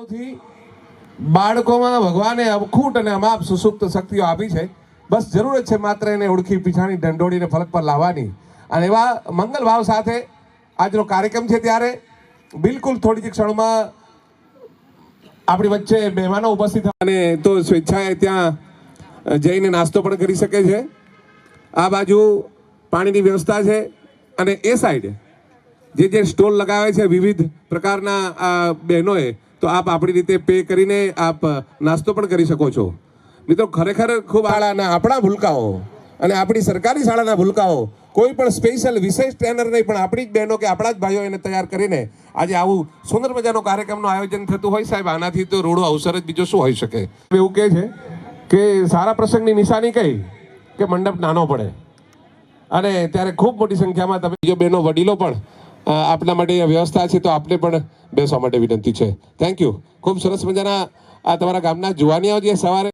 ભાવથી બાળકોમાં ભગવાને અખૂટ અને અમાપ સુસુપ્ત શક્તિઓ આપી છે. બસ જરૂર જ છે માત્ર એને ઓળખી પીછાણી, ઢંઢોળીને ફલક પર લાવવાની. અને એવા મંગલ ભાવ સાથે આજનો કાર્યક્રમ છે ત્યારે બિલકુલ થોડી ક્ષણોમાં આપણી વચ્ચે મહેમાનો ઉપસ્થિત અને તો સ્વેચ્છાએ ત્યાં જઈને નાસ્તો પણ કરી શકે છે. આ બાજુ પાણીની વ્યવસ્થા છે અને એ સાઈડ જે જે સ્ટોલ લગાવે છે વિવિધ પ્રકારના આ બહેનોએ તો આપ આપણી રીતે પે કરીને આપ નાસ્તો પણ કરી શકો છો. મિત્રો ખરેખર ખૂબ આળાના આપણા ભૂલકાઓ અને આપણી સરકારી શાળાના ભૂલકાઓ કોઈ પણ સ્પેશિયલ વિશેષ ટ્રેનર નહીં પણ આપણી જ બહેનો કે આપણા જ ભાઈઓ એને તૈયાર કરીને આજે આવું સુંદર મજાનો કાર્યક્રમનું આયોજન થતું હોય સાહેબ આનાથી તો રોડો અવસર જ બીજો શું હોઈ શકે? એવું કહે છે કે સારા પ્રસંગની નિશાની કઈ કે મંડપ નાનો પડે? અને ત્યારે ખૂબ મોટી સંખ્યામાં તમે બીજો બહેનો વડીલો પણ આપના માટે વ્યવસ્થા છે, તો આપને પણ બેસવા માટે વિનંતી છે. થેન્ક યુ ખૂબ સરસ મજાના આ તમારા ગામના જુવાનિયાઓ જે સવારે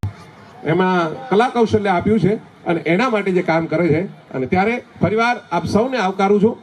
એમાં કલા કૌશલ્ય આપ્યું છે અને એના માટે જે કામ કરે છે. અને ત્યારે ફરીવાર આપ સૌને આવકારું છું.